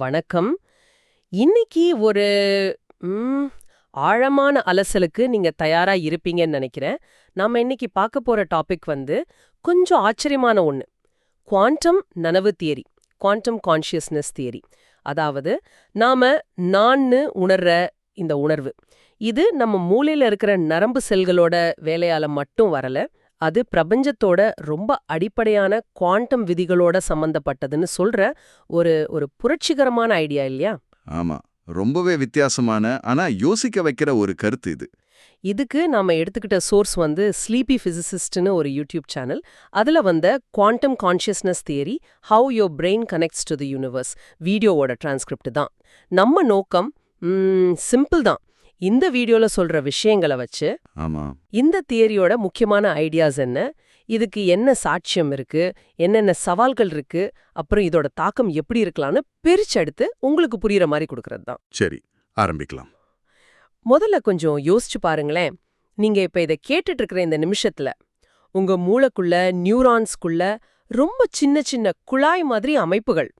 வணக்கம். இன்னைக்கு ஒரு ஆழமான அலசலுக்கு நீங்க தயாரா இருப்பீங்கன்னு நினைக்கிறேன். நாம இன்னைக்கு பார்க்க போற டாபிக் வந்து கொஞ்சம் ஆச்சரியமான ஒன்று குவாண்டம் நனவு தியரி குவாண்டம் கான்ஷியஸ்னஸ் தியரி. அதாவது நாம நான்னு உணர்ற இந்த உணர்வு. இது நம்ம மூளையில இருக்கிற நரம்பு செல்களோட வேலையால மட்டும் வரல அது பிரபஞ்சத்தோட ரொம்ப அடிப்படையான குவாண்டம் விதிகளோட சம்பந்தப்பட்டதுன்னு சொல்ற ஒரு ஒரு புரட்சிகரமான ஐடியா இல்லையா? ஆமா. ரொம்பவே வித்தியாசமான ஆனா யோசிக்க வைக்கிற ஒரு கருத்து இது. இதுக்கு நாம எடுத்துக்கிட்ட சோர்ஸ் வந்து ஸ்லீப்பி பிசிசிஸ்ட்னு ஒரு யூடியூப் சேனல் அதுல வந்த quantum consciousness theory how your brain connects to the universe வீடியோவோட டிரான்ஸ்கிரிப்ட் தான். நம்ம நோக்கம் சிம்பிள் தான். இந்த வீடியோல சொல்ற விஷயங்களை வச்சு ஆமா. இந்த தியரியோட முக்கியமான ஐடியாஸ் என்ன இதுக்கு என்ன சாட்சியம் இருக்கு என்னென்ன சவால்கள் இருக்கு அப்புறம் இதோட தாக்கம் எப்படி இருக்கலாம்னு பிரிச்செடுத்து உங்களுக்கு புரியுற மாதிரி கொடுக்கறது தான். சரி ஆரம்பிக்கலாம். முதல்ல கொஞ்சம் யோசிச்சு பாருங்களேன். நீங்க இப்ப இதை கேட்டுட்டு இருக்கிற இந்த நிமிஷத்துல உங்க மூளைக்குள்ள நியூரான்ஸ்குள்ள ரொம்ப சின்ன சின்ன குழாய் மாதிரி அமைப்புகள்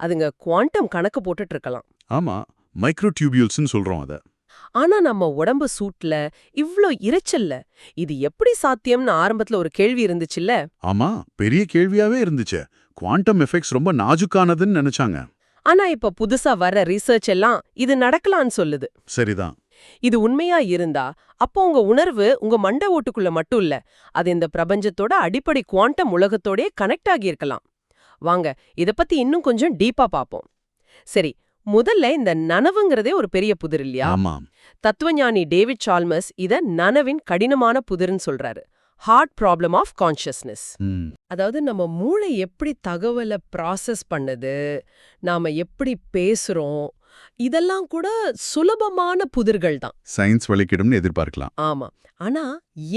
அதுங்க குவாண்டம் கணக்கு போட்டுட்டு இருக்கலாம். ஆமா மைக்ரோ டியூபியூல்ஸ்னு சொல்றோம் அத. ஆனா நம்ம உடம்பு சூட்ல இவ்ளோ இரைச்சல்ல. இது எப்படி சாத்தியம்னு ஆரம்பத்துல ஒரு கேள்வி இருந்துச்சுல்ல? ஆமா பெரிய கேள்வியாவே இருந்துச்சு. குவாண்டம் எஃபெக்ட்ஸ் ரொம்ப நாஜுக்கானதுன்னு நினைச்சாங்க. ஆனா இப்ப புதுசா வர ரிசர்ச் எல்லாம் இது நடக்கலான்னு சொல்லுது. சரிதான். இது உண்மையா இருந்தா அப்போ உங்க உணர்வு உங்க மண்ட ஓட்டுக்குள்ள மட்டும் இல்ல அது இந்த பிரபஞ்சத்தோட அடிப்படை குவாண்டம் உலகத்தோடே கனெக்ட் ஆகியிருக்கலாம் வாங்க இத பத்தி இன்னும் கொஞ்சம் டீப்பா பாப்போம் சரி முதல்ல இந்த நனவுங்கிறதே ஒரு பெரிய புதிர் இல்லையா? தத்துவஞானி டேவிட் சால்மஸ் இத நனவின் கடினமான புதிர்னு சொல்றாரு. ஹார்ட் ப்ராப்ளம் ஆஃப் கான்ஷியஸ்னஸ் அதாவது நம்ம மூளை எப்படி தகவலை ப்ராசஸ் பண்ணுது நாம எப்படி பேசுறோம் இதெல்லாம் கூட சுலபமான புதிர்கள் தான். சயின்ஸ் வலிக்கிடும்னு எதிர்பார்க்கலாம். ஆமா. ஆனா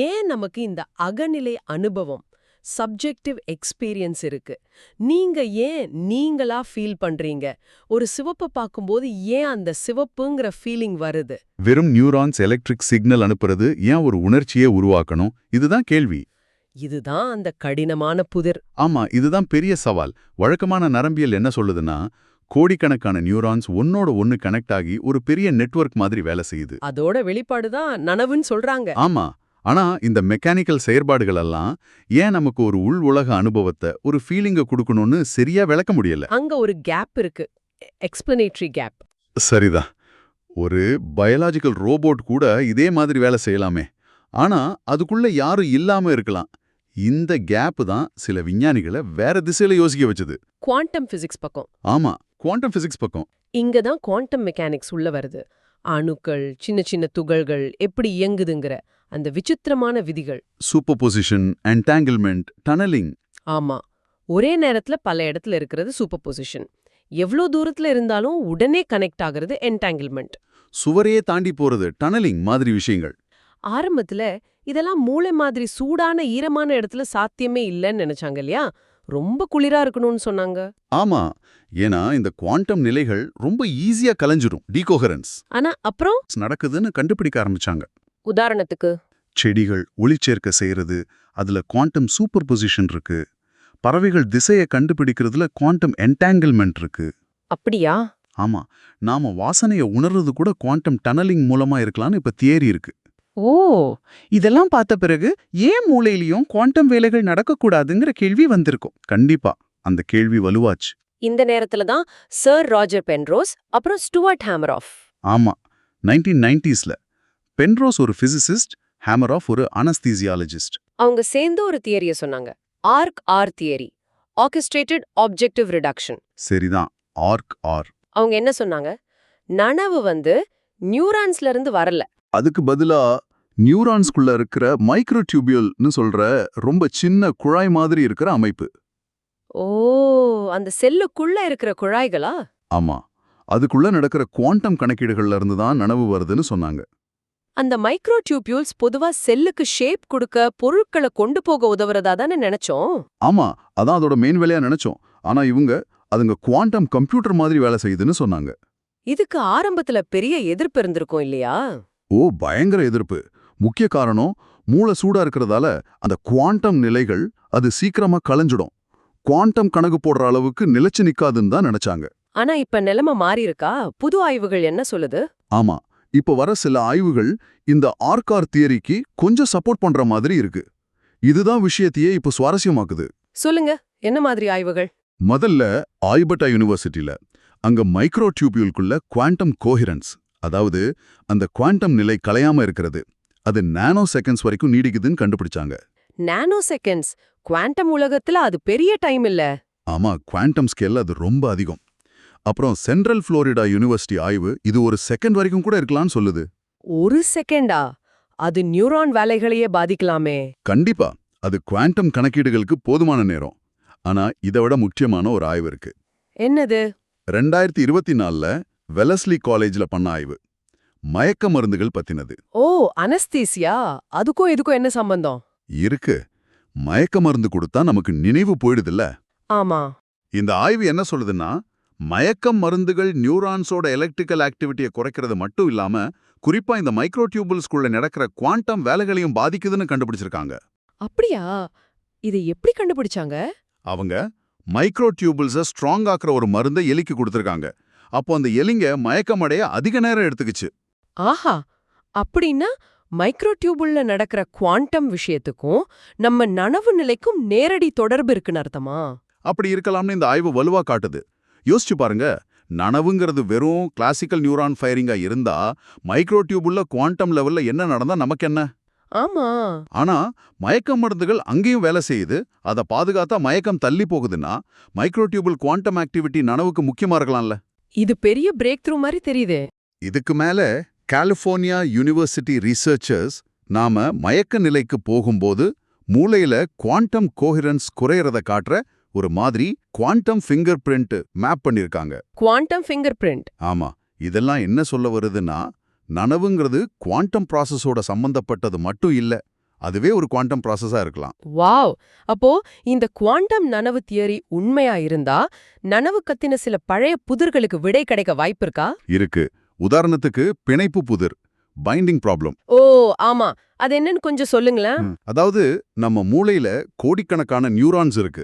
ஏன் நமக்கு இந்த அகநிலை அனுபவம் சப்ஜெக்டிவ் எக்ஸ்பீரியன்ஸ் இருக்கு. நீங்க ஏன் நீங்களா ஃபீல் பண்றீங்க? ஒரு சிவப்பை பார்க்கும்போது ஏன் அந்த சிவப்புங்கிற ஃபீலிங் வருது? வெறும் நியூரான்ஸ் எலக்ட்ரிக் சிக்னல் அனுப்புறது ஏன் ஒரு உணர்ச்சியை உருவாக்கணும்? இதுதான் கேள்வி. இதுதான் அந்த கடினமான புதிர். ஆமா இதுதான் பெரிய சவால். வழக்கமான நரம்பியல் என்ன சொல்லுதுன்னா கோடிக்கணக்கான நியூரான்ஸ் ஒன்னோட ஒன்னு கனெக்ட் ஆகி ஒரு பெரிய நெட்வொர்க் மாதிரி வேலை செய்யுது. அதோட வெளிப்பாடு தான் நனவுன்னு சொல்றாங்க. ஆமா. ஆனா இந்த மெக்கானிக்கல் செயற்பாடுகள் எல்லாம் ஏன் நமக்கு ஒரு உள் உலக அனுபவத்தை ஒரு ஃபீலிங்க கொடுக்கணும்னு சரியா விளக்க முடியல? அங்க ஒரு கேப் இருக்கு. எக்ஸ்பிளனேட்டரி கேப் சரிதான். ஒரு பயாலாஜிக்கல் ரோபோட் கூட இதே மாதிரி வேலை செய்யலாமே. ஆனா அதுக்குள்ள யாரும் இல்லாம இருக்கலாம். இந்த கேப் தான் சில விஞ்ஞானிகளை வேற திசையில யோசிக்க வச்சது. குவாண்டம் பிசிக்ஸ் பக்கம். ஆமா குவாண்டம் பிசிக்ஸ் பக்கம். இங்க தான் குவாண்டம் மெக்கானிக்ஸ் உள்ள வருது. அணுக்கள் சின்ன சின்ன துகள்கள் எப்படி இயங்குதுங்கிற. அந்த விசித்திரமான விதிகள். சூப்பர் பொசிஷன் என்டாங்கிள்மெண்ட் டனலிங் ஆமா. ஒரே நேரத்துல பல இடத்துல இருக்கிறது சூப்பர் பொசிஷன் எவ்ளோ தூரத்துல இருந்தாலும் உடனே கனெக்ட் ஆகுறது என்டாங்கிள்மெண்ட் சுவரையே தாண்டி போறது டனலிங் மாதிரி விஷயங்கள். ஆரம்பத்துல இதெல்லாம் மூளை மாதிரி சூடான ஈரமான இடத்துல சாத்தியமே இல்லைன்னு நினைச்சாங்க இல்லையா? ரொம்ப குளிரா இருக்கணும்னு சொன்னாங்க. ஆமா. ஏன்னா இந்த குவாண்டம் நிலைகள் ரொம்ப ஈஸியா கலைஞ்சிரும் டீகோஹரன்ஸ் ஆனா அப்புறம்? நடக்குதுன்னு கண்டுபிடிக்க ஆரம்பிச்சாங்க. உதாரணத்துக்கு. செடிகள் ஒளிச்சேர்க்கை செய்யறது அதுல குவாண்டம் சூப்பர் பொசிஷன் இருக்கு. பறவைகள் திசையை கண்டுபிடிக்கிறதுல குவாண்டம் என்டாங்கிள்மெண்ட் இருக்கு. அப்படியா? ஆமா நாம வாசனைய உணர்றது கூட குவாண்டம் டனலிங் மூலமா இருக்கலாம்னு இப்ப தியரி இருக்கு. ஓ இதெல்லாம் பார்த்த பிறகு ஏன் மூளையிலயும் குவாண்டம் வேலைகள் நடக்கக்கூடாதுங்கிற கேள்வி வந்திருக்கும். கண்டிப்பா அந்த கேள்வி வலுவாச்சு. இந்த நேரத்துல தான் சர் ராஜர் பென்ரோஸ் அப்புறம் ஸ்டுவர்ட் ஹேமராஃப் ஆமா நைன்டீன் நைன்டிஸ்ல பென்ரோஸ் ஒரு பிசிசிஸ்ட் ஹேமராஃப் ஒரு அனஸ்தீசியாலஜிஸ்ட் அவங்க சேர்ந்து ஒரு தியரிய சொன்னாங்க. Orch OR theory orchestrated objective reduction சரிதான். ஆர்க் ஆர் அவங்க என்ன சொன்னாங்க? நனவு வந்து நியூரான்ஸ்ல இருந்து வரல. அதுக்கு பதிலா நியூரான்ஸ்குள்ள இருக்கிற மைக்ரோ டியூபியூல்னு சொல்ற ரொம்ப சின்ன குழாய் மாதிரி இருக்கிற அமைப்பு. ஓ அந்த செல்லுக்குள்ள இருக்கிற குழாய்களா? ஆமா. அதுக்குள்ள நடக்கிற குவாண்டம் கணக்கீடுகள்ல இருந்து தான் நனவு வருதுன்னு சொன்னாங்க. அந்த மைக்ரோ டியூப்யூல்ஸ் பொதுவா செல்லுக்கு ஷேப் கொடுக்க பொருட்களை கொண்டு போக உதவுறதா தானே நினைச்சோம்? ஆமா அதான் அதோட மெயின் வேலையா நினைச்சோம். ஆனா இவங்க அதுங்க குவாண்டம் கம்ப்யூட்டர் மாதிரி வேலை செய்யுதுன்னு சொன்னாங்க. இதுக்கு ஆரம்பத்துல பெரிய எதிர்ப்பு இருந்திருக்கும் இல்லையா? ஓ பயங்கர எதிர்ப்பு. முக்கிய காரணம் மூளை சூடா இருக்கிறதால அந்த குவாண்டம் நிலைகள் அது சீக்கிரமா கலைஞ்சிடும். குவாண்டம் கணக்கு போடுற அளவுக்கு நிலைச்சு நிக்காதுன்னு தான் நினைச்சாங்க. ஆனா இப்ப நிலைமை மாறி இருக்கா புது ஆய்வுகள் என்ன சொல்லுது? ஆமா இப்ப வர சில ஆய்வுகள் இந்த ஆர்கார் தியரிக்கு கொஞ்சம் சப்போர்ட் பண்ற மாதிரி இருக்கு. இதுதான் விஷயத்தையே இப்ப சுவாரஸ்யமாக்குது. சொல்லுங்க என்ன மாதிரி ஆய்வுகள்? முதல்ல ஆய்பட்டா யூனிவர்சிட்டில அங்க மைக்ரோ டியூபியூல்குள்ள குவாண்டம் கோஹிரன்ஸ் அதாவது அந்த குவாண்டம் நிலை கலையாம இருக்கிறது அது நானோ செகண்ட்ஸ் வரைக்கும் நீடிக்குதுன்னு கண்டுபிடிச்சாங்க. நானோ செகண்ட்ஸ்? குவாண்டம் உலகத்துல அது பெரிய டைம் இல்ல. ஆமா குவாண்டம் ஸ்கேல்ல அது ரொம்ப அதிகம். அப்புறம் சென்ட்ரல் புளோரிடா யூனிவர்சிட்டி ஆய்வு இது ஒரு செகண்ட் வரைக்கும் கூட இருக்கலாம்னு சொல்லுது. ஒரு செகண்டா? அது நியூரான் வேலைகளையே பாதிக்கலாமே. கண்டிப்பா. அது குவாண்டம் கணக்கீடுகளுக்கு போதுமான நேரம். ஆனா இதை விட முக்கியமான ஒரு ஆய்வு இருக்கு. என்னது? ரெண்டாயிரத்தி இருபத்தி நாலுல வெலஸ்லி காலேஜ்ல பண்ண ஆய்வு. மயக்க மருந்துகள் பத்தினது. Oh anaesthesia? அதுக்கும் இதுக்கும் என்ன சம்பந்தம்? இருக்கு. மயக்க மருந்து கொடுத்தா நமக்கு நினைவு போயிடுதுல்ல. ஆமா. இந்த ஆய்வு என்ன சொல்லுதுன்னா மயக்கம் மருந்துகள் நியூரான்ஸோட எலக்ட்ரிக்கல் ஆக்டிவிட்டியை குறைக்கிறது மட்டும் இல்லாம குறிப்பா இந்த மைக்ரோ டியூபிள்ஸ்குள்ள நடக்கிற குவாண்டம் வேலைகளையும் பாதிக்குதுன்னு கண்டுபிடிச்சிருக்காங்க. அப்படியா? இதை எப்படி கண்டுபிடிச்சாங்க? அவங்க மைக்ரோ டியூபிள்ஸை ஸ்ட்ராங் ஆக்குற ஒரு மருந்தை எலிக்கு கொடுத்துருக்காங்க. அப்போ அந்த எலிங்க மயக்கமடைய அதிக நேரம் எடுத்துக்கிச்சு. ஆஹா! அப்படின்னா மைக்ரோ டியூபுல்ல நடக்கிற குவாண்டம் விஷயத்துக்கும் நம்ம நனவு நிலைக்கும் நேரடி தொடர்பு இருக்குன்னு அர்த்தமா? அப்படி இருக்கலாம்னு இந்த ஆய்வு வலுவா காட்டுது. யோசிச்சு பாருங்க. நனவுங்கிறது வெறும் கிளாசிக்கல் நியூரான் ஃபயரிங்கா இருந்தா மைக்ரோ டியூபுள்ள குவாண்டம் லெவல்ல என்ன நடந்தா நமக்கு என்ன? ஆமா. ஆனா மயக்க மருந்துகள் அங்கேயும் வேலை செய்யுது. அதை பாதுகாத்தா மயக்கம் தள்ளி போகுதுன்னா மைக்ரோ டியூபுல் குவாண்டம் ஆக்டிவிட்டி நனவுக்கு முக்கியமா இருக்கலாம்ல. இது பெரிய பிரேக் த்ரூ மாதிரி தெரியுதே. இதுக்கு மேல கலிஃபோர்னியா யூனிவர்சிட்டி ரிசர்ச்சர்ஸ் நாம மயக்க நிலைக்கு போகும்போது மூளையில குவாண்டம் கோஹிரன்ஸ் குறையறத காட்டுற ஒரு மாதிரி குவாண்டம் ஃபிங்கர் பிரிண்ட் மேப் பண்ணிருக்காங்க. குவாண்டம் ஃபிங்கர் பிரிண்ட் ஆமா இதெல்லாம் என்ன சொல்ல வருதுன்னா நனவுங்கிறது குவாண்டம் ப்ராசஸோட சம்பந்தப்பட்டது மட்டும் இல்ல அதுவே ஒரு குவாண்டம் ப்ராசஸா இருக்கலாம். வாவ்! அப்போ இந்த குவாண்டம் நனவு தியரி உண்மையா இருந்தா நனவு கத்தின சில பழைய புதிர்களுக்கு விடை கிடைக்க வாய்ப்பு இருக்கா? இருக்கு. உதாரணத்துக்கு பிணைப்பு புதிர் பைண்டிங் ப்ராப்ளம் ஓ ஆமா. அது என்னன்னு கொஞ்சம் சொல்லுங்களேன். அதாவது நம்ம மூளையில கோடிக்கணக்கான நியூரான்ஸ் இருக்கு.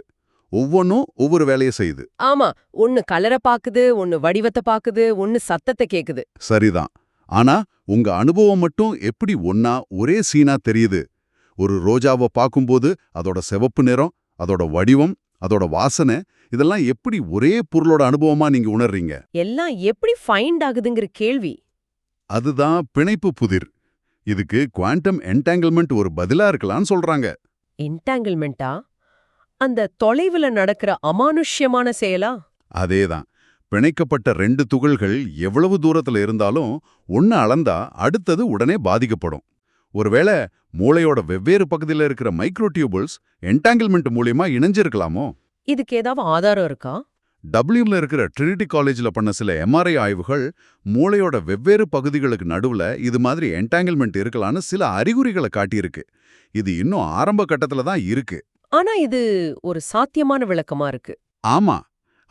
ஒவ்வொன்றும் ஒவ்வொரு வேலையை செய்யுது. ஆமா ஒன்னு கலரை பாக்குது ஒன்னு வடிவத்தை பாக்குது ஒன்னு சத்தத்தை கேக்குது. சரிதான். ஆனா உங்க அனுபவம் மட்டும் எப்படி ஒன்னா ஒரே சீனா தெரியுது? ஒரு ரோஜாவை பார்க்கும்போது அதோட சிவப்பு நிறம் அதோட வடிவம் அதோட வாசனை இதெல்லாம் எப்படி ஒரே பொருளோட அனுபவமா நீங்க உணர்றீங்க? எல்லாம் எப்படி ஃபைண்ட் ஆகுதுங்கிற கேள்வி. அதுதான் பிணைப்பு புதிர். இதுக்கு குவாண்டம் என்டாங்கிள்மெண்ட் ஒரு பதிலா இருக்கலாம்னு சொல்றாங்க. என்டாங்கிள்மெண்டா அந்த தொலைவுல நடக்கிற அமானுஷ்யமான செயலா? அதேதான். பிணைக்கப்பட்ட ரெண்டு துகள்கள் எவ்வளவு தூரத்துல இருந்தாலும் ஒன்னு அளந்தா அடுத்தது உடனே பாதிக்கப்படும். ஒருவேளை மூளையோட வெவ்வேறு பகுதியில இருக்கிற மைக்ரோ டியூபிள்ஸ் என்டாங்கிள்மெண்ட் மூலியமா இணைஞ்சிருக்கலாமோ? இதுக்கு ஏதாவது ஆதாரம் இருக்கா? டபிள்யூல இருக்கிற ட்ரினிட்டி காலேஜ்ல பண்ண சில எம்ஆர்ஐ ஆய்வுகள் மூளையோட வெவ்வேறு பகுதிகளுக்கு நடுவுல இது மாதிரி என்டாங்கிள்மெண்ட் இருக்கலான்னு சில அறிகுறிகளை காட்டியிருக்கு. இது இன்னும் ஆரம்ப கட்டத்துல தான் இருக்கு. ஆனா இது ஒரு சாத்தியமான விளக்கமா இருக்கு. ஆமா.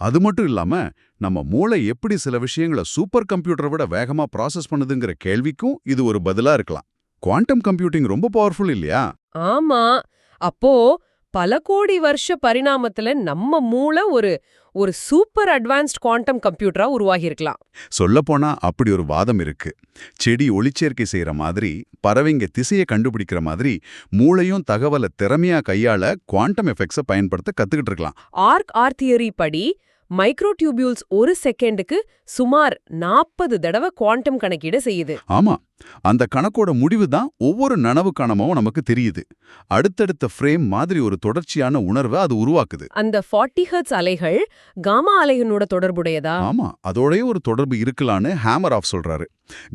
அது மட்டும் இல்லாம நம்ம மூளை எப்படி சில விஷயங்களை சூப்பர் கம்ப்யூட்டரை விட வேகமா ப்ராசஸ் பண்ணுதுங்கிற கேள்விக்கும் இது ஒரு பதிலா இருக்கலாம். குவாண்டம் கம்ப்யூட்டிங் ரொம்ப பவர்ஃபுல் இல்லையா? ஆமா. அப்போ பல கோடி வருஷ பரிணாமத்துல நம்ம மூளை ஒரு ஒரு சூப்பர் அட்வான்ஸ்ட் குவாண்டம் கம்ப்யூட்டரா உருவாகி இருக்கலாம் சொல்லப்போனா அப்படி ஒரு வாதம் இருக்கு. செடி ஒளிச்சேர்க்கை செய்யற மாதிரி பறவைங்க திசையை கண்டுபிடிக்கிற மாதிரி மூளையும் தகவலை திறமையா கையாள குவாண்டம் எஃபெக்ட்ஸை பயன்படுத்த கத்துக்கிட்டு இருக்கலாம். ஆர்க் ஆர் தியரி படி மைக்ரோடியூபியூல்ஸ் ஒரு செகண்டுக்கு சுமார் நாற்பது தடவை குவாண்டம் கணக்கீடு செய்யுது. ஆமா. அந்த கணக்கோட முடிவு தான் ஒவ்வொரு நனவு கணமும் நமக்கு தெரியுது. அடுத்தடுத்த ஃப்ரேம் மாதிரி ஒரு தொடர்ச்சியான உணர்வை அது உருவாக்குது. அந்த 40 ஹெர்ட்ஸ் அலைகள் காமா அலைகளோட தொடர்புடையதா? ஆமா அதோடய ஒரு தொடர்பு இருக்கலான்னு ஹேமர் ஆஃப் சொல்றாரு.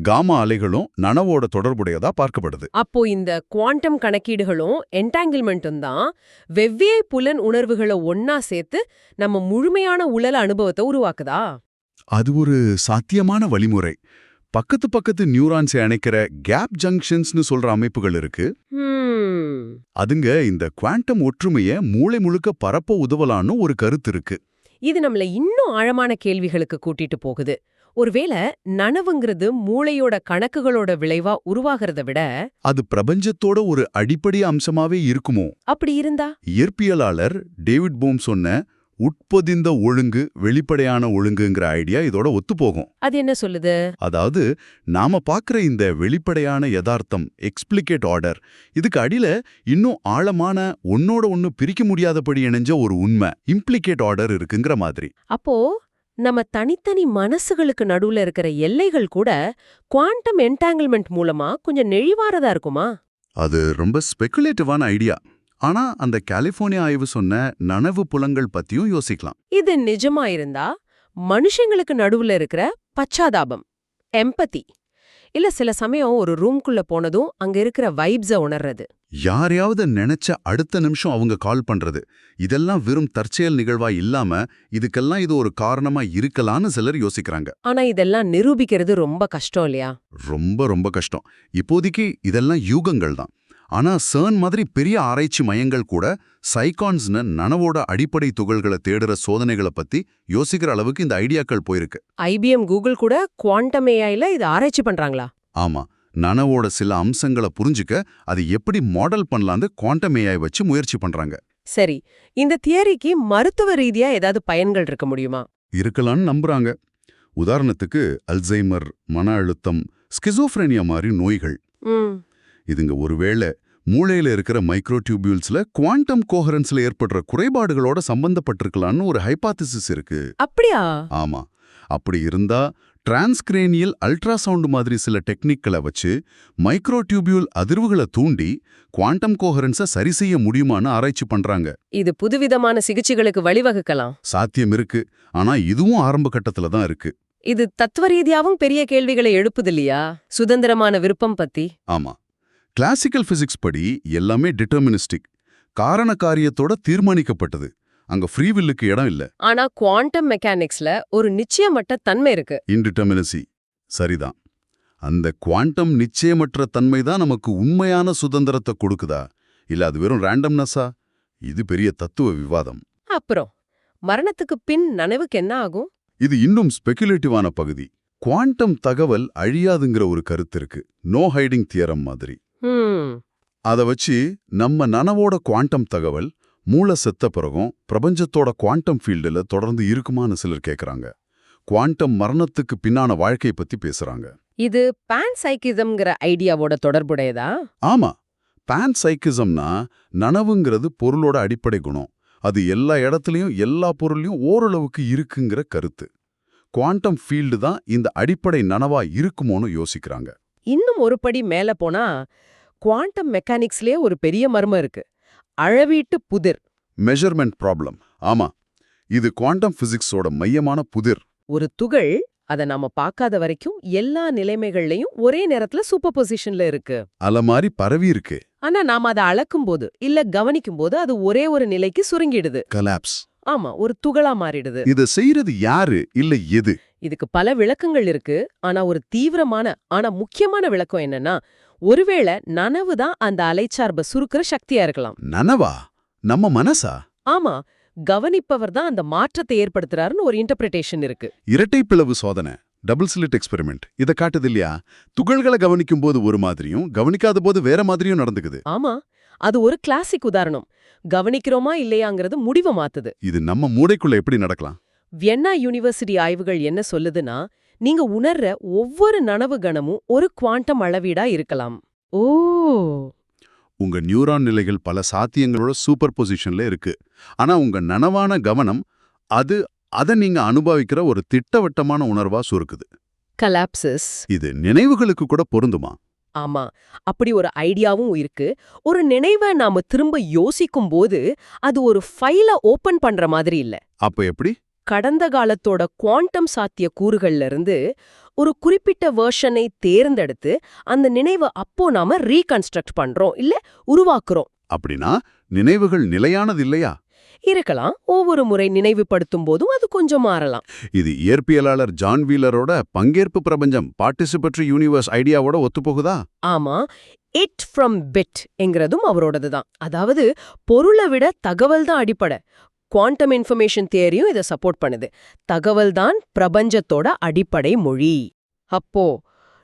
காமா அலைகளும் நனவோட தொடர்புடையதா பார்க்கப்படுது. அப்போ இந்த குவாண்டம் கணக்கீடுகளும் என்டாங்கிள்மெண்ட்டும் தான் வெவ்வேறு புலன் உணர்வுகளை ஒன்னா சேர்த்து நம்ம முழுமையான உளல அனுபவத்தை உருவாக்குதா? அது ஒரு சாத்தியமான வழிமுறை. பக்கத்து பக்கத்து நியூரான்ஸை அணைக்கிற கேப் ஜங்ஷன்ஸ்னு சொல்ற அமைப்புகள் இருக்கு. அதுங்க இந்த குவாண்டம் ஒற்றுமைய மூளை முழுக்க பரப்ப உதவலான்னு ஒரு கருத்து இருக்கு. இது நம்மள இன்னும் ஆழமான கேள்விகளுக்கு கூட்டிட்டு போகுது. ஒருவேளை நனவுங்கிறது மூளையோட கணக்குகளோட விளைவா உருவாகிறத விட அது பிரபஞ்சத்தோட ஒரு அடிப்படை அம்சமாவே இருக்குமோ? அப்படி இருந்தா? இயற்பியலாளர் டேவிட் போம் சொன்ன உட்பொதிந்த ஒழுங்கு வெளிப்படையான ஒழுங்குங்கிற ஐடியா இதோட ஒத்துப்போகும். அது என்ன சொல்லுது? அதாவது நாம பார்க்குற இந்த வெளிப்படையான யதார்த்தம் எக்ஸ்பிளிகேட் ஆர்டர் இதுக்கு அடியில இன்னும் ஆழமான ஒன்னோட ஒன்னு பிரிக்க முடியாதபடி இணைஞ்ச ஒரு உண்மை இம்ப்ளிகேட் ஆர்டர் இருக்குங்கிற மாதிரி. அப்போ நம்ம தனித்தனி மனசுகளுக்கு நடுவுல இருக்கிற எல்லைகள் கூட குவாண்டம் என்டாங்கிள்மெண்ட் மூலமா கொஞ்சம் நெழிவாரதா இருக்குமா? அது ரொம்ப ஸ்பெகுலேட்டிவான ஐடியா ஆனா அந்த கலிஃபோர்னியா ஆய்வு சொன்ன நனவு புலங்கள் பத்தியும் யோசிக்கலாம். இது நிஜமா இருந்தா மனுஷங்களுக்கு நடுவுல இருக்கிற பச்சாதாபம் எம்பதி இல்ல சில சமயம் ஒரு ரூம்குள்ள போனதும் அங்க இருக்கிற வைப்ஸ உணர்றது. யாரையாவது நினைச்ச அடுத்த நிமிஷம் அவங்க கால் பண்றது. இதெல்லாம் வெறும் தற்செயல் நிகழ்வா இல்லாம இதுக்கெல்லாம் இது ஒரு காரணமா இருக்கலான்னு சிலர் யோசிக்கிறாங்க. ஆனா இதெல்லாம் நிரூபிக்கிறது ரொம்ப கஷ்டம் இல்லையா? ரொம்ப ரொம்ப கஷ்டம். இப்போதைக்கு இதெல்லாம் யூகங்கள் தான் ஆனா சர்ன் மாதிரி பெரிய ஆராய்ச்சி மையங்கள் கூட சைகான்ஸ்னு நனவோட அடிப்படை துகள்களை தேடுற சோதனைகளை பத்தி யோசிக்கிற அளவுக்கு இந்த ஐடியாக்கள் போயிருக்கு. ஐபிஎம் கூகுள் கூட குவாண்டம் ஏஐல இது ஆராய்ச்சி பண்றாங்களா? ஆமா நனவோட சில அம்சங்களை புரிஞ்சுக்க அது எப்படி மாடல் பண்ணலான்னு குவாண்டம் ஏஐ வச்சு முயற்சி பண்றாங்க. சரி இந்த தியரிக்கு மருத்துவ ரீதியா ஏதாவது பயன்கள் இருக்க முடியுமா? இருக்கலாம்னு நம்புறாங்க. உதாரணத்துக்கு அல்சைமர் மன அழுத்தம் ஸ்கிசோஃப்ரெனியா மாதிரி நோய்கள். இதுங்க ஒருவேளை மூளையில இருக்கிற மைக்ரோடியூபியூல்ஸ்ல குவாண்டம் கோஹரன்ஸ்ல ஏற்படுற குறைபாடுகளோட சம்பந்தப்பட்டிருக்கலாம்னு ஒரு ஹைபாத்திசிஸ் இருக்கு. அப்படியா? ஆமா. அப்படி இருந்தா டிரான்ஸ்கிரேனியல் அல்ட்ராசவுண்ட் மாதிரி சில டெக்னிக்களை வச்சு மைக்ரோடியூபியூல் அதிர்வுகளை தூண்டி குவாண்டம் கோஹரன்ஸை சரி செய்ய முடியுமான்னு ஆராய்ச்சி பண்றாங்க. இது புதுவிதமான சிகிச்சைகளுக்கு வழிவகுக்கலாம். சாத்தியம் இருக்கு. ஆனா இதுவும் ஆரம்ப கட்டத்துல தான் இருக்கு. இது தத்துவ ரீதியாவும் பெரிய கேள்விகளை எழுப்புது இல்லையா? சுதந்திரமான விருப்பம் பத்தி. ஆமா. கிளாசிக்கல் பிசிக்ஸ் படி எல்லாமே டிட்டர்மினிஸ்டிக் காரண காரியத்தோட தீர்மானிக்கப்பட்டது. அங்க ஃப்ரீவில்லுக்கு இடம் இல்ல. ஆனா குவாண்டம் மெக்கானிக்ஸ்ல ஒரு நிச்சயமற்ற தன்மை இருக்கு. இன்டிட்டர்மினசி சரிதான். அந்த குவாண்டம் நிச்சயமற்ற தன்மை தான் நமக்கு உண்மையான சுதந்திரத்தை கொடுக்குதா? இல்ல அது வெறும் ரேண்டம்னஸா இது பெரிய தத்துவ விவாதம். அப்புறம் மரணத்துக்கு பின் நனவுக்கு என்ன ஆகும்? இது இன்னும் ஸ்பெகுலேட்டிவான பகுதி. குவாண்டம் தகவல் அழியாதுங்கிற ஒரு கருத்து இருக்கு. நோ ஹைடிங் தியரம் மாதிரி. அத வச்சு நம்ம நனவோட குவாண்டம் தகவல் மூளை செத்த பிறகும் பிரபஞ்சத்தோட குவாண்டம் ஃபீல்டுல தொடர்ந்து இருக்குமான்னு சிலர் கேக்குறாங்க. குவாண்டம் மரணத்துக்கு பின்னான வாழ்க்கை பத்தி பேசுறாங்க. இது பேன் சைக்கிசம்ங்கிற ஐடியாவோட தொடர்புடையதா? ஆமா. பேன் சைக்கிசம்னா நனவுங்கிறது பொருளோட அடிப்படை குணம். அது எல்லா இடத்துலயும் எல்லா பொருளையும் ஓரளவுக்கு இருக்குங்கிற கருத்து. குவாண்டம் ஃபீல்டு தான் இந்த அடிப்படை நனவா இருக்குமோன்னு யோசிக்கிறாங்க. இன்னும் ஒரு படி மேல போனா குவாண்டம் மெக்கானிக்ஸ்லயே ஒரு பெரிய மர்மம் இருக்கு. அளவீட்டு புதிர். மெஷர்மெண்ட் ப்ராப்ளம் ஆமா. இது குவாண்டம் பிசிக்ஸோட மையமான புதிர். ஒரு துகள் அத நாம பார்க்காத வரைக்கும் எல்லா நிலைமைகள்லயும் ஒரே நேரத்துல சூப்பர் பொசிஷன்ல இருக்கு. அல மாதிரி பரவி இருக்கு. ஆனா நாம அதை அளக்கும் போது இல்ல கவனிக்கும் போது அது ஒரே ஒரு நிலைக்கு சுருங்கிடுது. கலாப்ஸ் ஆமா ஒரு துகளா மாறிடுது. இத செய்யறது யாரு இல்ல எது? இதுக்கு பல விளக்கங்கள் இருக்கு. ஆனா ஒரு தீவிரமான ஆனா முக்கியமான விளக்கம் என்னன்னா ஒருவேளை நனவு தான் அந்த அலைச்சார்ப சுருக்கிற சக்தியா இருக்கலாம். நனவா? நம்ம மனசா? ஆமா கவனிப்பவர் தான் அந்த மாற்றத்தை ஏற்படுத்துறாருன்னு ஒரு இன்டர்பிரிட்டேஷன் இருக்கு. இரட்டை பிளவு சோதனை டபுள் ஸ்லிட் எக்ஸ்பெரிமெண்ட் இத காட்டுது இல்லையா? துகள்களை கவனிக்கும் போது ஒரு மாதிரியும் கவனிக்காத போது வேற மாதிரியும் நடந்துக்குது. ஆமா அது ஒரு கிளாசிக் உதாரணம். கவனிக்கிறோமா இல்லையாங்கிறது முடிவை மாத்துது. இது நம்ம மூளைக்குள்ள எப்படி நடக்கலாம்? வியன்னா யூனிவர்சிட்டி ஆய்வுகள் என்ன சொல்லுதுன்னா நீங்க உணர்ற ஒவ்வொரு நனவு கணமும் ஒரு குவாண்டம் அளவீடா இருக்கலாம். ஓ! உங்க நியூரான் நிலைகள் பல சாத்தியங்களோட சூப்பர் பொசிஷன்ல இருக்கு. ஆனா உங்க நனவான கவனம் அது அதை நீங்க அனுபவிக்கிற ஒரு திட்டவட்டமான உணர்வா சுருக்குது. கலாப்சஸ் இது நினைவுகளுக்கு கூட பொருந்துமா? ஆமா. அப்படி ஒரு ஐடியாவும் இருக்கு. ஒரு நினைவை நாம திரும்ப யோசிக்கும் போது அது ஒரு ஃபைல ஓபன் பண்ற மாதிரி இல்ல. அப்ப எப்படி? கடந்த காலத்தோட குவாண்டம் சாத்திய கூறுகள்ல இருந்து ஒரு குறிப்பிட்ட வெர்ஷனை தேர்ந்தெடுத்து அந்த நினைவை அப்போ நாம ரீகன்ஸ்ட்ரக்ட் பண்றோம் இல்ல உருவாக்குறோம். அப்படின்னா நினைவுகள் நிலையானது இல்லையா? இருக்கலாம். ஒவ்வொரு முறை நினைவுபடுத்தும் போதும் அது கொஞ்சம் மாறலாம். இது இயற்பியலாளர் ஜான் வீலரோட பங்கேற்பு பிரபஞ்சம் பார்ட்டிசிபேட்டரி யூனிவர்ஸ் ஐடியாவோட ஒத்துப்போகுதா? ஆமா. இட் ஃப்ரம் பிட் என்கிறதும் அவரோடது தான் அதாவது பொருளை விட தகவல் தான் அடிப்படை. குவாண்டம் இன்ஃபர்மேஷன் தியரியும் இதை சப்போர்ட் பண்ணுது. தகவல் தான் பிரபஞ்சத்தோட அடிப்படை மொழி. அப்போ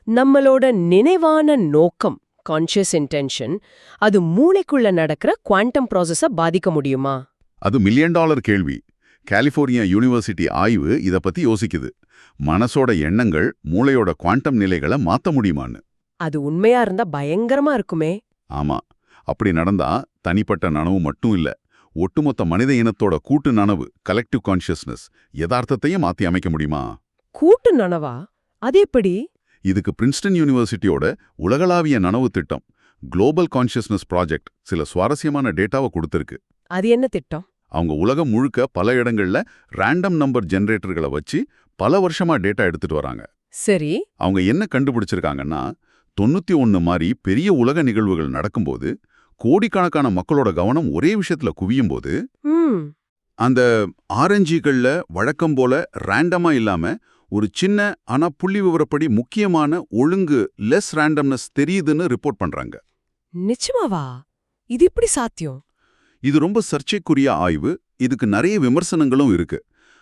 நம்மளோட நினைவான நோக்கம் கான்ஷியஸ் இன்டென்ஷன் அது மூளைக்குள்ள நடக்கிற குவாண்டம் ப்ராசஸ பாதிக்க முடியுமா? அது மில்லியன் டாலர் கேள்வி. கலிஃபோர்னியா யூனிவர்சிட்டி ஆய்வு இத பத்தி யோசிக்குது. மனசோட எண்ணங்கள் மூளையோட குவாண்டம் நிலைகளை மாத்த முடியுமான்னு. அது உண்மையா இருந்தா பயங்கரமா இருக்குமே. ஆமா. அப்படி நடந்தா தனிப்பட்ட நனவு மட்டும் இல்ல ஒட்டுமொத்த மனித இனத்தோட கூட்டு நனவு கலெக்டிவ் கான்ஷியஸ்னஸ் யதார்த்தத்தையும் மாத்தி அமைக்க முடியுமா? கூட்டு நனவா? அது எப்படி? இதுக்கு பிரின்ஸ்டன் யூனிவர்சிட்டியோட உலகளாவிய நனவு திட்டம் குளோபல் கான்ஷியஸ்னஸ் ப்ராஜெக்ட் சில சுவாரஸ்யமான டேட்டாவை கொடுத்திருக்கு. அது என்ன திட்டம்? அவங்க உலகம் முழுக்க பல இடங்கள்ல ரேண்டம் நம்பர் ஜெனரேட்டர்களை வச்சு பல வருஷமா டேட்டா எடுத்துட்டு வராங்க. சரி. அவங்க என்ன கண்டுபிடிச்சிருக்காங்கன்னா தொண்ணூத்தி ஒன்னு மாதிரி பெரிய உலக நிகழ்வுகள் நடக்கும்போது கோடிக்கணக்கான மக்களோட கவனம் ஒரே விஷயத்துல குவியும் போது அந்த ஆரஞ்சிகள்ல வழக்கம் போல ரேண்டமா இல்லாம ஒரு சின்ன ஆனா புள்ளி விவரப்படி முக்கியமான ஒழுங்கு லெஸ் ரேண்டம்னஸ் தெரியுதுன்னு ரிப்போர்ட் பண்றாங்க. நிச்சயமாவா இது இப்படி சாத்தியம்? இது ரொம்ப சர்ச்சைக்குரிய ஆய்வு. இதுக்கு நிறைய விமர்சனங்களும் இருக்கு.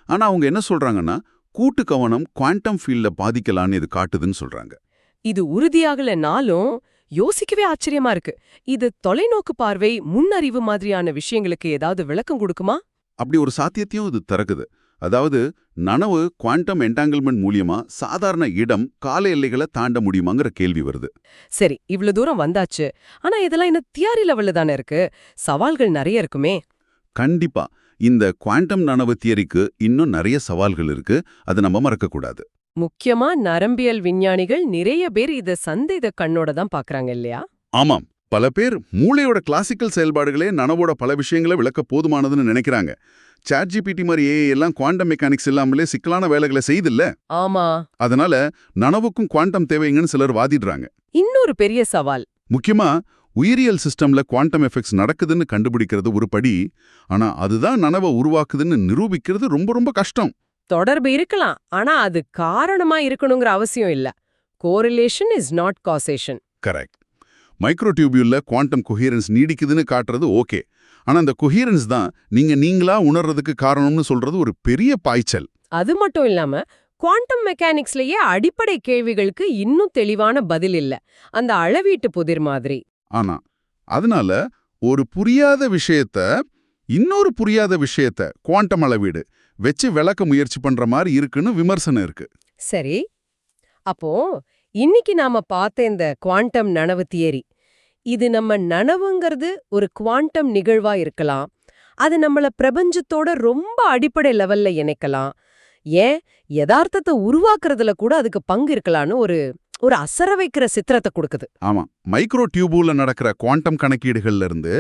ஆனா அவங்க என்ன சொல்றாங்கன்னா கூட்டு கவனம் குவாண்டம் ஃபீல்ட பாதிக்கலான்னு இது காட்டுதுன்னு சொல்றாங்க. இது உறுதியாகலனாலும் யோசிக்கவே ஆச்சரியமா இருக்கு. இது தொலைநோக்கு பார்வை முன்னறிவு மாதிரியான விஷயங்களுக்கு ஏதாவது விளக்கம் கொடுக்குமா? அப்படி ஒரு சாத்தியத்தையும் இது திறக்குது. அதாவது நனவு குவாண்டம் என்டாங்கிள்மெண்ட் மூலியமா சாதாரண இடம் கால எல்லைகளை தாண்ட முடியுமாங்கிற கேள்வி வருது. சரி இவ்ளோ தூரம் வந்தாச்சு. ஆனா இதெல்லாம் இன்னும் தியரி லெவல்ல தானே இருக்கு? சவால்கள் நிறைய இருக்குமே. கண்டிப்பா. இந்த குவாண்டம் நனவு தியரிக்கு இன்னும் நிறைய சவால்கள் இருக்கு. அதை நம்ம மறக்கக்கூடாது முக்கியமா நரம்பியல் விஞ்ஞானிகள் நிறைய பேர் இத சந்தேக கண்ணோட தான் பாக்குறாங்க இல்லையா? ஆமாம். பல பேர் மூளையோட கிளாசிக்கல் செயல்பாடுகளே நனவோட பல விஷயங்களை விளக்க போதுமானதுன்னு நினைக்கிறாங்க. சாட் ஜிபிடி மாதிரி ஏஐ எல்லாம் குவாண்டம் மெக்கானிக்ஸ் இல்லாமலே சிக்கலான வேலைகளை செய்தில்ல. ஆமா. அதனால நனவுக்கும் குவாண்டம் தேவைங்கன்னு சிலர் வாதிடுறாங்க. இன்னொரு பெரிய சவால். முக்கியமா உயிரியல் சிஸ்டம்ல குவாண்டம் எஃபெக்ட்ஸ் நடக்குதுன்னு கண்டுபிடிக்கிறது ஒரு படி. ஆனா அதுதான் நனவை உருவாக்குதுன்னு நிரூபிக்கிறது ரொம்ப ரொம்ப கஷ்டம். தொடர்பு இருக்கலாம். ஆனா அது காரணமா இருக்கணுங்கிற அவசியம் இல்ல. Correlation is not causation correct micro டியூபியூல்ல குவாண்டம் கொஹியரன்ஸ் நீடிக்குதுன்னு காட்டுறது ஓகே. ஆனா அந்த கொஹியரன்ஸ் தான் நீங்க நீங்களா உணர்றதுக்கு காரணம்னு சொல்றது ஒரு பெரிய பாய்ச்சல். அது மட்டும் இல்லாம குவாண்டம் மெக்கானிக்ஸ்லயே அடிப்படை கேள்விகளுக்கு இன்னும் தெளிவான பதில் இல்ல. அந்த அளவீட்டு புதிர் மாதிரி. ஆனா அதனால ஒரு புரியாத விஷயத்த இன்னொரு புரியாத விஷயத்த குவாண்டம் அளவீடு வச்சு விளக்க முயற்சி பண்ற மாதிரி இருக்குன்னு விமர்சனம் இருக்கு. சரி. அப்போ இன்னைக்கு நாம பார்த்த இந்த குவாண்டம் நனவு தியரி. இது நம்ம நனவுங்கிறது ஒரு குவாண்டம் நிகழ்வா இருக்கலாம். அது நம்மள பிரபஞ்சத்தோட ரொம்ப அடிப்படை லெவல்ல இணைக்கலாம். ஏன்? யதார்த்தத்தை உருவாக்குறதுல கூட அதுக்கு பங்கு இருக்கலாம்னு ஒரு ஒரு அசர வைக்கிற சித்திரத்தை கொடுக்குது. ஆமா. மைக்ரோ டியூபூல நடக்கிற குவாண்டம் கணக்கீடுகள்ல இருந்து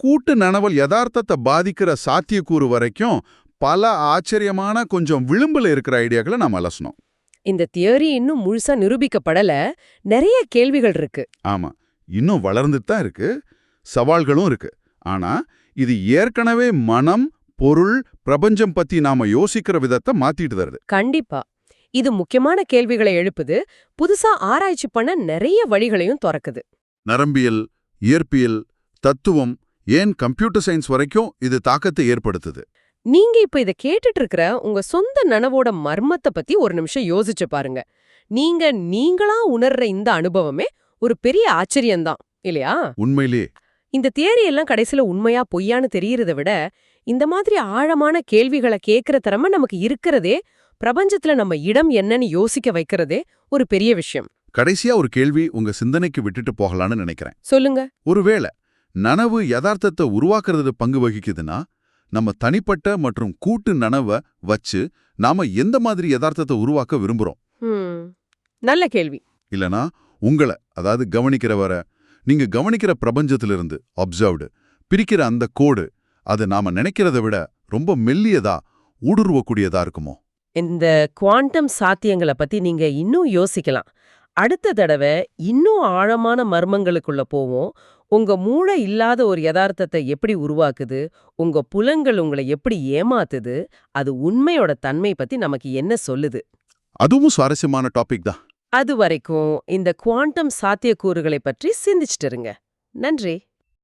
கூட்டு நனவல் யதார்த்தத்தை பாதிக்கிற சாத்தியக்கூறு வரைக்கும் பல ஆச்சரியமான கொஞ்சம் விளிம்புல இருக்கிற ஐடியாக்களை நாம் அலசணும். இந்த தியரி இன்னும் முழுசா நிரூபிக்கப்படல. நிறைய கேள்விகள் இருக்கு. ஆமா. இன்னும் வளர்ந்துட்டு தான் இருக்கு. சவால்களும் இருக்கு. ஆனா இது ஏற்கனவே மனம் பொருள் பிரபஞ்சம் பத்தி நாம யோசிக்கிற விதத்தை மாத்திட்டு வருது. கண்டிப்பா. இது முக்கியமான கேள்விகளை எழுப்புது. புதுசா ஆராய்ச்சி பண்ண நிறைய வழிகளையும் திறக்குது. நரம்பியல் இயற்பியல் தத்துவம் ஏன் கம்ப்யூட்டர் சயின்ஸ் வரைக்கும் இது தாக்கத்தை ஏற்படுத்துது? நீங்க இப்ப இத கேட்டுட்டு இருக்கிற உங்க சொந்த நனவோட மர்மத்தை பத்தி ஒரு நிமிஷம் யோசிச்சு பாருங்க. நீங்க நீங்களா உணர்ற இந்த அனுபவமே ஒரு பெரிய ஆச்சரியம்தான் இல்லையா? உண்மையிலே. இந்த தியரி எல்லாம் கடைசில உண்மையா பொய்யான்னு தெரியறத விட இந்த மாதிரி ஆழமான கேள்விகளை கேட்கிற திறமை நமக்கு இருக்கிறதே பிரபஞ்சத்துல நம்ம இடம் என்னன்னு யோசிக்க வைக்கிறதே ஒரு பெரிய விஷயம். கடைசியா ஒரு கேள்வி உங்க சிந்தனைக்கு விட்டுட்டு போகலான்னு நினைக்கிறேன். சொல்லுங்க. ஒருவேளை நனவு யதார்த்தத்தை உருவாக்குறது பங்கு வகிக்குதுன்னா நம்ம தனிப்பட்ட மற்றும் கூட்டு நனவை வச்சு நாம எந்த மாதிரி யதார்த்தத்தை உருவாக்க விரும்புறோம்? நல்ல கேள்வி. இல்லனா உங்களை அதாவது கவனிக்கிறவர நீங்க கவனிக்கிற பிரபஞ்சத்திலிருந்து அப்சர்வ்டு பிரிக்கிற அந்த கோடு அது நாம நினைக்கிறத விட ரொம்ப மெல்லியதா ஊடுருவக்கூடியதா இருக்குமோ? இந்த குவாண்டம் சாத்தியங்களை பத்தி நீங்க இன்னும் யோசிக்கலாம். அடுத்த தடவை இன்னும் ஆழமான மர்மங்களுக்குள்ள போவோம். உங்க மூளை இல்லாத ஒரு யதார்த்தத்தை எப்படி உருவாக்குது? உங்க புலங்கள் உங்களை எப்படி ஏமாத்துது? அது உண்மையோட தன்மை பத்தி நமக்கு என்ன சொல்லுது? அதுவும் சுவாரஸ்யமான டாபிக் தான். அது வரைக்கும் இந்த குவாண்டம் சாத்தியக்கூறுகளை பற்றி சிந்திச்சிட்டு இருங்க. நன்றி.